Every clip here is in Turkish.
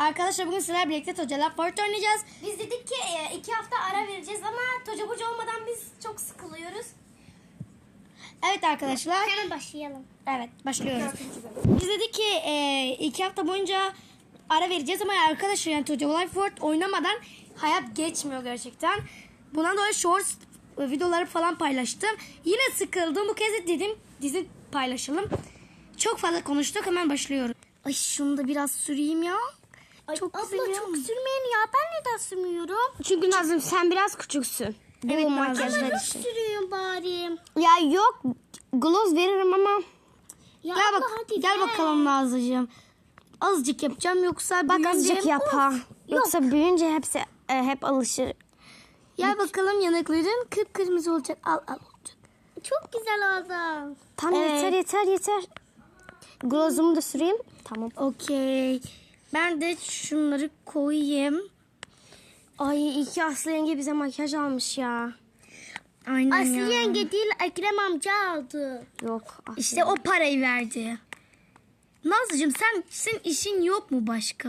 Arkadaşlar bugün sizlerle birlikte Tocalar Fort oynayacağız. Biz dedik ki e, iki hafta ara vereceğiz ama Toca Boca olmadan biz çok sıkılıyoruz. Evet arkadaşlar. Hemen başlayalım. Evet başlıyoruz. Biz dedik ki e, iki hafta boyunca ara vereceğiz ama arkadaşlar yani Tocalar Fort oynamadan hayat geçmiyor gerçekten. Bundan dolayı shorts videoları falan paylaştım. Yine sıkıldım. Bu kez de dedim dizi paylaşalım. Çok fazla konuştuk hemen başlıyorum. Ay şunu da biraz süreyim ya. Çok abla güzel çok sürmeyin ya ben neden sürmüyorum? Çünkü Nazım sen biraz küçüksün. Evet, Bu Nazım. makyajlar için. sürüyorum bari. Ya yok gloss veririm ama Ya Gel abla bak hadi gel ver. bakalım Nazlıcığım. Azıcık yapacağım yoksa bak azıcık yapa. Yoksa büyüyünce hepsi e, hep alışır. Gel bakalım yanakların kıpkırmızı olacak. Al al olacak. Çok güzel oldu. Tamam Evet. yeter yeter yeter. Gloss'umu da süreyim. Tamam. Okey. Ben de şunları koyayım. Ay iki Aslı yenge bize makyaj almış ya. Aynen Aslı ya. yenge değil Ekrem amca aldı. Yok Aslı. İşte o parayı verdi. Nazlıcığım sen senin işin yok mu başka?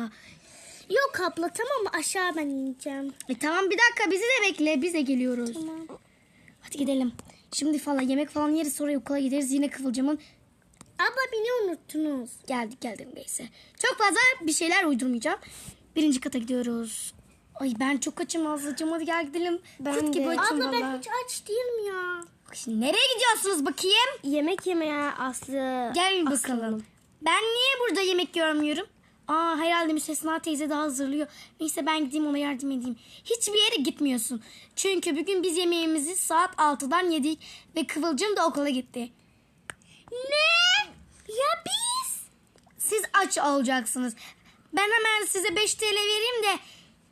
Yok abla tamam aşağı ben ineceğim. E tamam bir dakika bizi de bekle. Biz de geliyoruz. Tamam. Hadi gidelim. Şimdi falan yemek falan yeriz sonra okula gideriz. Yine Kıvılcım'ın Abla beni unuttunuz. geldik geldim neyse. Çok fazla bir şeyler uydurmayacağım. Birinci kata gidiyoruz. Ay ben çok açım Nazlıcığım hadi gel gidelim. Ben gibi de. açım Abla ben hiç aç değilim ya. Şimdi nereye gidiyorsunuz bakayım? Yemek yemeye Aslı. Gel Aslı bakalım. Ben niye burada yemek görmüyorum? Aa herhalde Müstesna teyze daha hazırlıyor. Neyse ben gideyim ona yardım edeyim. Hiçbir yere gitmiyorsun. Çünkü bugün biz yemeğimizi saat 6'dan yedik ve Kıvılcım da okula gitti. Ne? Ya biz? Siz aç olacaksınız. Ben hemen size 5 TL vereyim de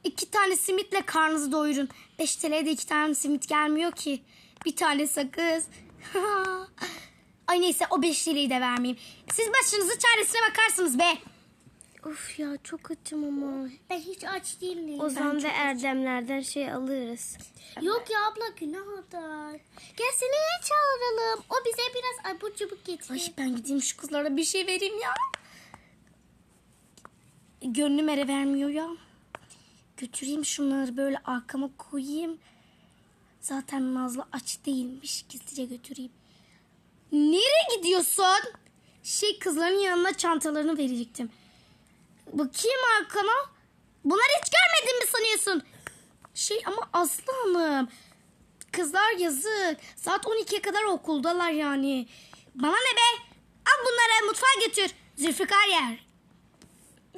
iki tane simitle karnınızı doyurun. 5 TL'de iki tane simit gelmiyor ki. Bir tane sakız. Ay neyse o 5 TL'yi de vermeyeyim. Siz başınızı çaresine bakarsınız be. Of ya çok açım ama. Ben hiç aç değilim. Ozan ve Erdemlerden şey alırız. Yok ya abla günah eder. Gel seni çağıralım. O bize biraz abur cubuk getirir. Ay ben gideyim şu kızlara bir şey vereyim ya. Gönlüm ere vermiyor ya. Götüreyim şunları böyle arkama koyayım. Zaten Nazlı aç değilmiş. Gizlice götüreyim. Nereye gidiyorsun? Şey kızların yanına çantalarını verecektim. Bakayım arkana. Bunları hiç görmedin mi sanıyorsun? Şey ama Aslı Hanım. Kızlar yazık. Saat 12'ye kadar okuldalar yani. Bana ne be? Al bunları mutfağa götür. Zülfikar yer.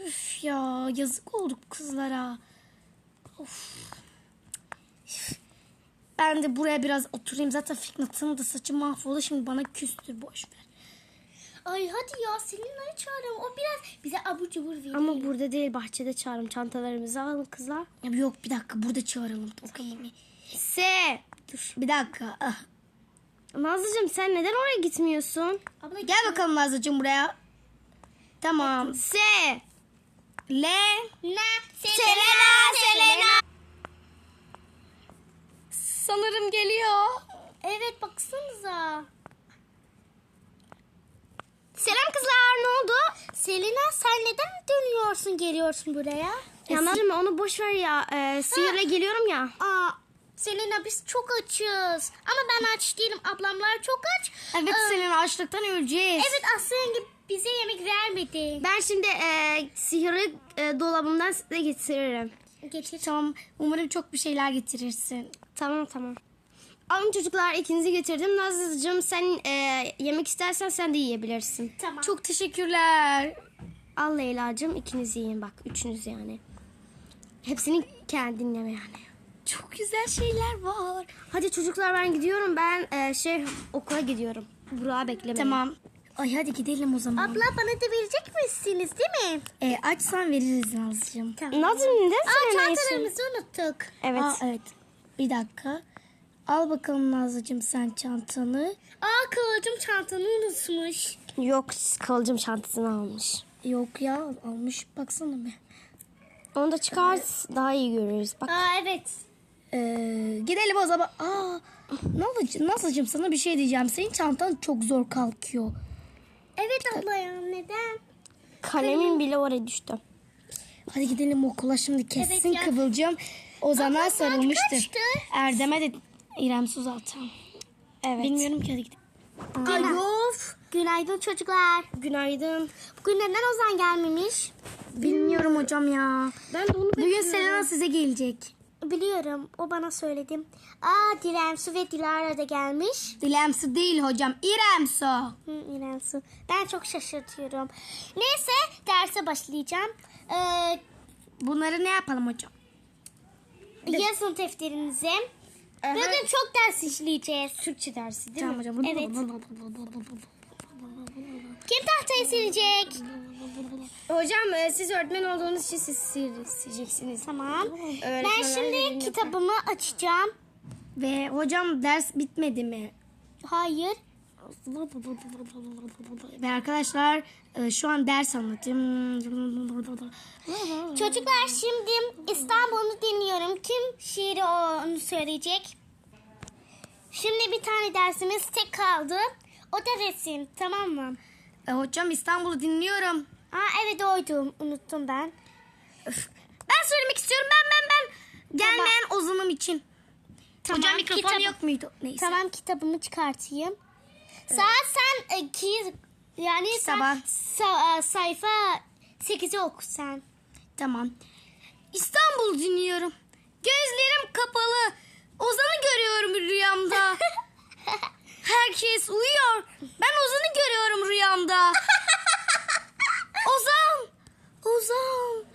Üf ya yazık olduk kızlara. Of. Ben de buraya biraz oturayım. Zaten Fitnat'ın da saçı mahvoldu. Şimdi bana küstü. Boş ver. Ay hadi ya Selina'yı çağıralım. O biraz bize abur cubur verir. Ama burada değil bahçede çağırın çantalarımızı alın kızlar. Ya yok bir dakika burada çağıralım. Okey mi? Se. Dur bir dakika. Ah. Nazlıcığım sen neden oraya gitmiyorsun? Abla Gel bakalım Nazlıcığım buraya. Tamam. Se. Le. Ne? Selena, Selena. Sanırım geliyor. Evet baksanıza. Selam kızlar ne oldu? Selena sen neden dönüyorsun geliyorsun buraya? Ya Nazlıcığım onu boş ver ya. Ee, sihirle geliyorum ya. Aa Selena biz çok açız. Ama ben aç değilim. Ablamlar çok aç. Evet Ee, senin açlıktan öleceğiz. Evet Aslı yenge bize yemek vermedi. Ben şimdi e, sihirli e, dolabımdan size getiririm. Getir. Tamam umarım çok bir şeyler getirirsin. Tamam tamam. Alın çocuklar ikinizi getirdim. Nazlıcığım sen e, yemek istersen sen de yiyebilirsin. Tamam. Çok teşekkürler. Al Leyla'cığım ikiniz yiyin bak. Üçünüz yani. Hepsini kendin yeme yani. Çok güzel şeyler var. Hadi çocuklar ben gidiyorum. Ben e, şey okula gidiyorum. Burak'ı beklemeyin. Tamam. Ay hadi gidelim o zaman. Abla bana da verecek misiniz değil mi? Ee, açsan veririz Nazlıcığım. Nazlıcığım neden Aa öyle çantalarımızı unuttuk. Evet. Aa, evet. Bir dakika. Al bakalım Nazlıcığım sen çantanı. Aa Kıvılcım çantanı unutmuş. Yok kılıcım çantasını almış. Yok ya almış baksana be. Onu da çıkart daha iyi görürüz. Bak. Aa evet. Ee, gidelim o zaman. Aa, Nazlıcığım, Nazlıcığım sana bir şey diyeceğim. Senin çantan çok zor kalkıyor. Evet abla ya neden? Kalemin bile oraya düştü. Hadi gidelim okula şimdi kesin Evet ya. Kıvılcım. Ozan'a sarılmıştır. Erdem'e de İrem Su zaten. Evet. Bilmiyorum ki hadi gidelim. Ay of. Günaydın çocuklar. Günaydın. Bugün neden Ozan gelmemiş? Bilmiyorum hocam ya. Ben de onu Bugün bekliyorum. Selena size gelecek. Biliyorum. O bana söyledi. Aa Direm Su ve Dilara da gelmiş. Dilem Su değil hocam. İrem Su. Hı, İrem Su. Ben çok şaşırtıyorum. Neyse derse başlayacağım. Ee, Bunları ne yapalım hocam? yazın defterinize. Bugün çok ders işleyeceğiz. Türkçe dersi değil Tamam mi? hocam. Evet. Kim tahtayı silecek? Hocam e, siz öğretmen olduğunuz için siz sil- sileceksiniz. Tamam. Öğretmenler Ben şimdi birini kitabımı açacağım. Ve hocam ders bitmedi mi? Hayır. Ve arkadaşlar e, şu an ders anlatıyorum. Çocuklar şimdi İstanbul'u dinliyorum. Kim şiiri onu söyleyecek? Şimdi bir tane dersimiz tek kaldı. O da resim. Tamam mı? E, hocam İstanbul'u dinliyorum. Aa evet oydu. Unuttum ben. Ben söylemek istiyorum. Ben ben ben. Gelmeyen Ozan'ım için. hocam mikrofon kitabı- yok muydu? Neyse. Tamam kitabımı çıkartayım. Saat sen e, ki yani Kitaba. sen sa- e, sayfa 8'i oku sen. Tamam. İstanbul dinliyorum. Gözlerim kapalı. Ozan'ı görüyorum rüyamda. Herkes uyuyor. Ben Ozan'ı görüyorum rüyamda. Ozan. Ozan.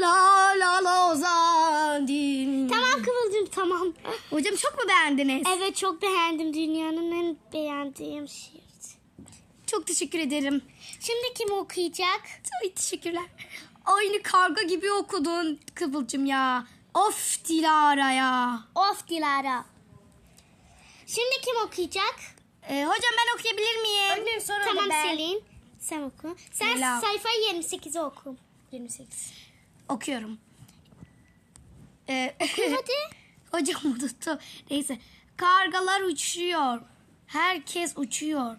La la la Ozan din. Tamam Kıvılcım tamam. Hocam çok mu beğendiniz? Evet çok beğendim. Dünyanın en beğendiğim şiir. Çok teşekkür ederim. Şimdi kim okuyacak? Ay teşekkürler. Aynı karga gibi okudun Kıvılcım ya. Of Dilara ya. Of Dilara. Şimdi kim okuyacak? Ee, hocam ben okuyabilir miyim? Öğretmenim sonra tamam ben. Selin. Sen oku. Sen Selam. sayfa 28'i oku. 28. Okuyorum. Ee, Hadi. hocam unuttum. Neyse. Kargalar uçuyor. Herkes uçuyor.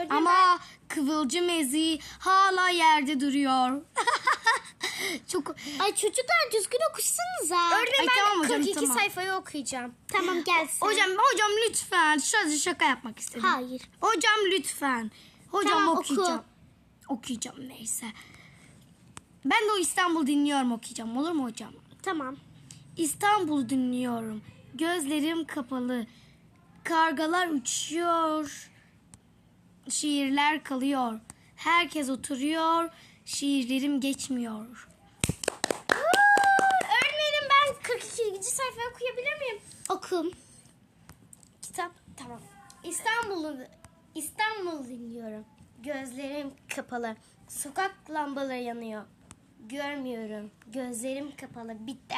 Öğretmenim Ama Kıvılcım Ezi hala yerde duruyor. Çok Ay çocuklar düzgün okusanıza. Öğretmenim Ay, ben tamam hocam, 42 tamam. sayfayı okuyacağım. Tamam gelsin. hocam hocam lütfen şöyle şaka yapmak istedim. Hayır. Hocam lütfen. Hocam Tamam, oku. okuyacağım. Okuyacağım neyse. Ben de o İstanbul dinliyorum okuyacağım. Olur mu hocam? Tamam. İstanbul dinliyorum. Gözlerim kapalı. Kargalar uçuyor. Şiirler kalıyor. Herkes oturuyor. Şiirlerim geçmiyor. Öğretmenim ben 42. sayfayı okuyabilir miyim? Okum. Kitap tamam. İstanbul'u İstanbul dinliyorum. Gözlerim kapalı. Sokak lambaları yanıyor. Görmüyorum. Gözlerim kapalı. Bitti.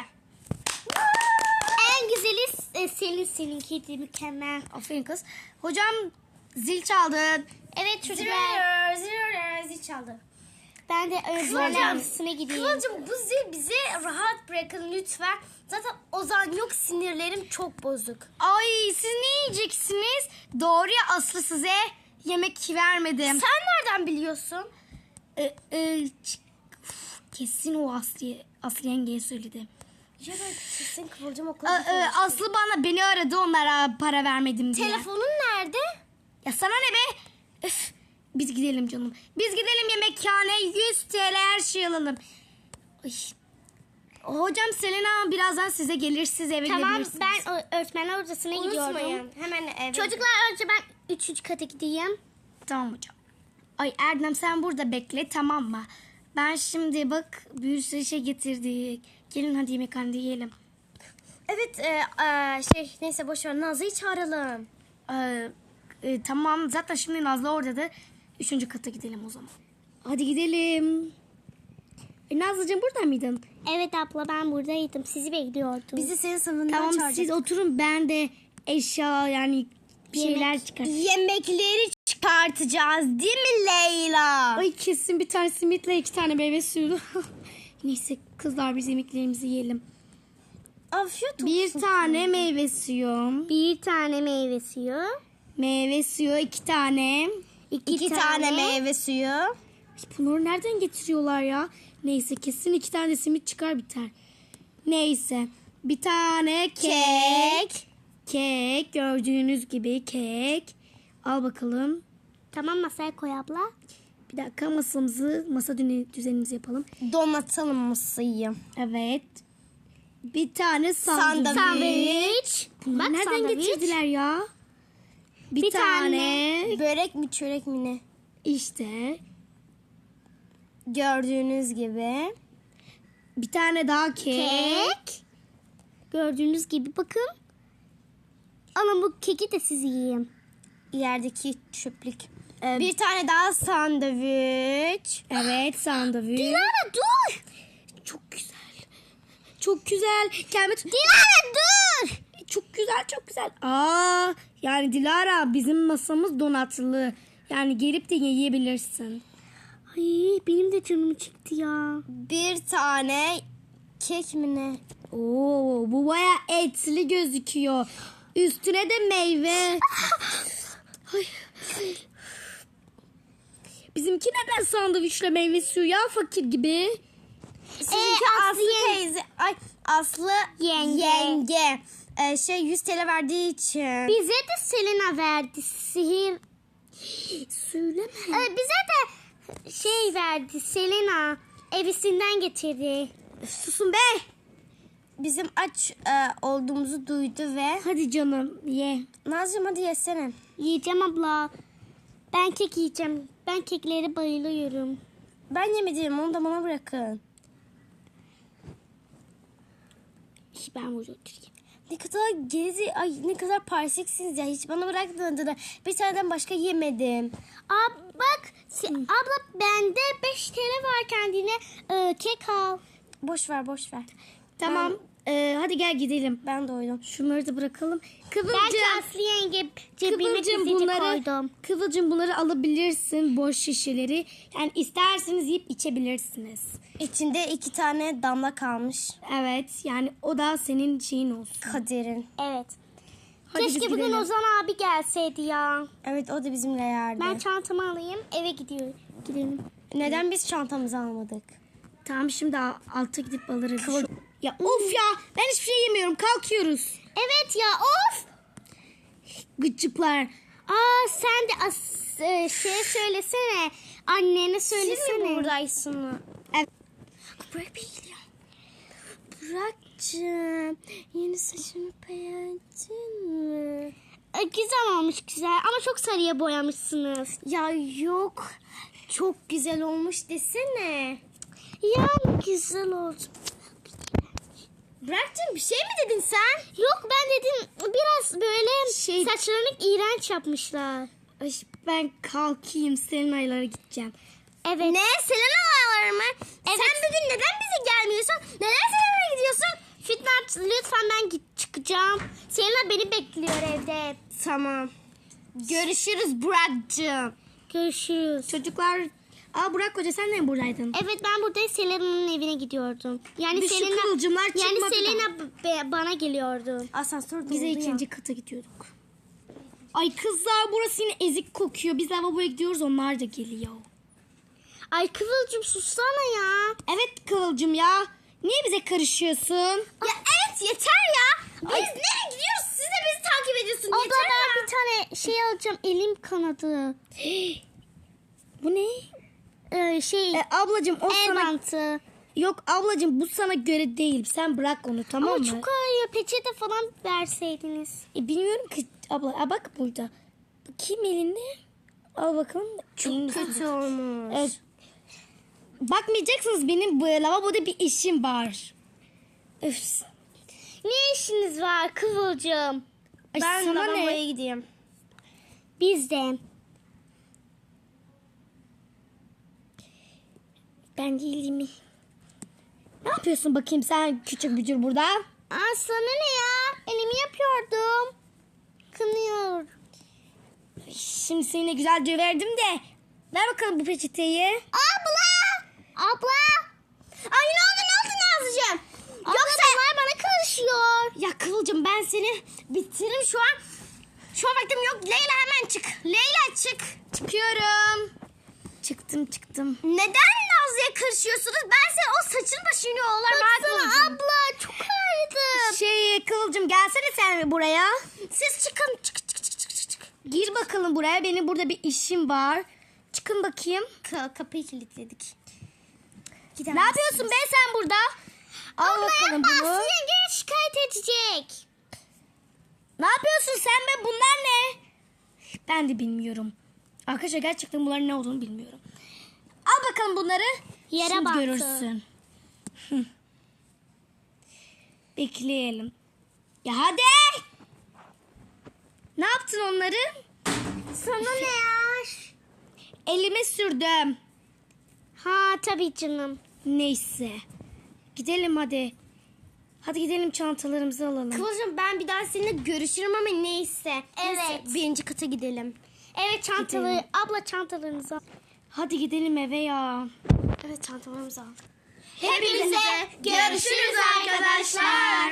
En güzeli e, Selin seninkiydi mükemmel. Aferin kız. Hocam zil çaldı. Evet çocuklar. Zero, zero, zil çaldı. Ben de öğretmenler odasına gideyim. Kıvılcım bu zil bize rahat bırakın lütfen. Zaten Ozan yok sinirlerim çok bozuk. Ay siz ne yiyeceksiniz? Doğru ya Aslı size yemek vermedim. Sen nereden biliyorsun? Ee, e, kesin o Aslı, Aslı yengeye söyledi. Ya ben kesin Kıvılcım Ee, okula e, Aslı bana beni aradı onlara para vermedim diye. Telefonun nerede? Ya sana ne be? Üf, biz gidelim canım. Biz gidelim yemekhane 100 TL her şey alalım. Ay. Hocam Selena birazdan size gelir siz eve Tamam gelirsiniz. ben ö- öğretmenler odasına gidiyorum. Unutmayın. Hemen eve. Çocuklar önce ben üçüncü kata gideyim. Tamam hocam. Ay Erdem sen burada bekle tamam mı? Ben şimdi bak bir sürü şey getirdik. Gelin hadi yemekhanede yiyelim. Evet e, e, şey neyse boş ver Nazlı'yı çağıralım. Ee, e, tamam zaten şimdi Nazlı orada da üçüncü kata gidelim o zaman. Hadi gidelim. E, Nazlıcığım burada mıydın? Evet abla ben buradaydım. Sizi bekliyordum. Bizi senin sınıfından Tamam çağıracak. siz oturun ben de eşya yani bir şeyler çıkar. Yemekleri çıkartacağız değil mi Leyla? Ay kesin bir tane simitle iki tane meyve suyu. Neyse kızlar biz yemeklerimizi yiyelim. Afiyet olsun. Bir tane meyve suyu. bir tane meyve suyu. Meyve suyu iki tane. iki, İki tane meyve suyu. Bunları nereden getiriyorlar ya? Neyse kesin iki tane simit çıkar biter. Neyse. Bir tane kek. Kek. Gördüğünüz gibi kek. Al bakalım. Tamam masaya koy abla. Bir dakika masamızı, masa düzenimizi yapalım. Donatalım masayı. Evet. Bir tane sandviç. Sandviç. Bunları Bak nereden sandviç. getirdiler ya? Bir, Bir tane, Börek mi çörek mi ne? işte Gördüğünüz gibi. bir tane daha kek. Kek. Gördüğünüz gibi bakın. Alın bu keki de siz yiyin. Yerdeki çöplük. Ee, Bir tane daha sandviç. Evet sandviç. Dilara dur. Çok güzel. Çok güzel. Kelime tut- Dilara dur. Çok güzel çok güzel. Aa yani Dilara bizim masamız donatlı. Yani gelip de yiyebilirsin. Ay benim de canım çıktı ya. Bir tane kek mi ne? Oo bu baya etli gözüküyor. Üstüne de meyve. Ay. Bizimki neden sandviçle meyve suyu ya fakir gibi? Sizinki Aslı Aslı teyze. Ay Aslı Yenge. yenge. Ee, şey 100 TL verdiği için. Bize de Selena verdi sihir. Söyleme. Ee, bize de şey verdi Selena. Evisinden getirdi. Susun be. Bizim aç e, olduğumuzu duydu ve Hadi canım ye. Nazcığım hadi yesene. Yiyeceğim abla. Ben kek yiyeceğim. Ben keklere bayılıyorum. Ben yemedim onu da bana bırakın. Ben oturayım. Ne kadar gezi, ay ne kadar parsiksiniz ya. Hiç bana bırakmadınız da. Bir taneden başka yemedim. Ab bak abla bende 5 TL var kendine e, kek al. Boş ver boş ver. Tamam. ee, hadi gel gidelim. Ben doydum. Şunları da bırakalım. Kıvılcım. Belki Aslı yenge cebine Kıvılcım bunları, koydum. Kıvılcım bunları alabilirsin boş şişeleri. Yani isterseniz yiyip içebilirsiniz. İçinde iki tane damla kalmış. Evet yani o da senin şeyin olsun. Kaderin. Evet. Hadi biz Keşke bugün gidelim. Ozan abi gelseydi ya. Evet o da bizimle yerdi. Ben çantamı alayım eve gidiyorum. Gidelim. Neden biz çantamızı almadık? Tamam şimdi a- alta gidip alırız. Şu- Ya of ya ben hiçbir şey yemiyorum kalkıyoruz. Evet ya of. Gıcıklar. Aa sen de as- e, şey söylesene. Annene söylesene. Siz mi buradaysınız? Evet. Bey geliyor. Burak'cığım yeni saçını beğendin mi? E, güzel olmuş güzel ama çok sarıya boyamışsınız. Ya yok. Çok güzel olmuş desene. Ya güzel oldu. Burak'cığım bir şey mi dedin sen? Yok ben dedim biraz böyle Şey- saçlarını iğrenç yapmışlar. Ay, ben kalkayım Selena'ylara gideceğim. Evet. Ne? Selena mı? Sen bugün neden bize gelmiyorsun? Neden Selena'ya gidiyorsun? Fitnat lütfen ben git çıkacağım. Selena beni bekliyor evde. Tamam. Görüşürüz Burak'cığım. Görüşürüz. Çocuklar... Aa Burak Hoca sen de mi buradaydın? Evet ben burada Selena'nın evine gidiyordum. Yani Bir şu Selena kıvılcımlar yani çıkmadı da. Selena bana geliyordu. Asansör Bize doldu ya. ikinci kata gidiyorduk. Ay kızlar burası yine ezik kokuyor. Biz lavaboya gidiyoruz onlar da geliyor. Ay Kıvılcım sussana ya. Evet Kıvılcım ya. Niye bize karışıyorsun? Ya evet yeter ya. Biz nereye gidiyoruz? Siz de bizi takip ediyorsun. Abla yeter ben ya. bir tane şey alacağım. Elim kanadı. Bu ne? Ee, şey E, ablacığım o el sana... bantı. Yok ablacığım bu sana göre değil. Sen bırak onu tamam Ama mı? çok ağrıyor. Peçete falan verseydiniz. E, bilmiyorum ki abla. Aa, bak burada. Bakayım elinde. Al bakalım. Çok Kötü olmuş. Evet. Bakmayacaksınız benim bu lavaboda bir işim var. Öf. Ne işiniz var Kıvılcım? Ay, Ben sana lavaboya ne? gideyim. Biz de. Ben değilim? Ne yapıyorsun bakayım sen küçük bücür burada? Aa sana ne ya? Elimi yapıyordum. Kınıyor. Şimdi seni güzelce verdim de. Ver bakalım bu peçeteyi. Abla! Abla! Ay ne oldu ne oldu Nazlıcığım? Abla bunlar bana karışıyor. Ya Kıvılcım ben seni bitiririm şu an. Şu an vaktim yok. Leyla hemen çık. Leyla çık. Çıkıyorum. Çıktım. çıktım. Neden Nazlı'ya karışıyorsunuz? Ben senin o saçın başını yollarım. Baksana abla çok ağrıdı. Şey Kıvılcım gelsene sen buraya. Siz çıkın çık çık çık çık çık. Gir bakalım buraya. Benim burada bir işim var. Çıkın bakayım. Ka- kapıyı kilitledik. Ne yapıyorsun be sen burada? Al Abla bakalım bunu. seni gene şikayet edecek. Ne yapıyorsun sen be? Bunlar ne? Ben de bilmiyorum. Arkadaşlar gerçekten bunların ne olduğunu bilmiyorum. Al bakalım bunları. Yere Şimdi baktı. görürsün. Bekleyelim. Ya hadi. Ne yaptın onları? Sana ne ya? Elime sürdüm. Ha tabii canım. Neyse. Gidelim hadi. Hadi gidelim çantalarımızı alalım. Kıvılcım ben bir daha seninle görüşürüm ama neyse. Evet. Neyse, birinci kata gidelim. Evet çantaları abla çantalarınızı al. Hadi gidelim eve ya. Evet çantalarımızı aldık. Hepinize görüşürüz arkadaşlar.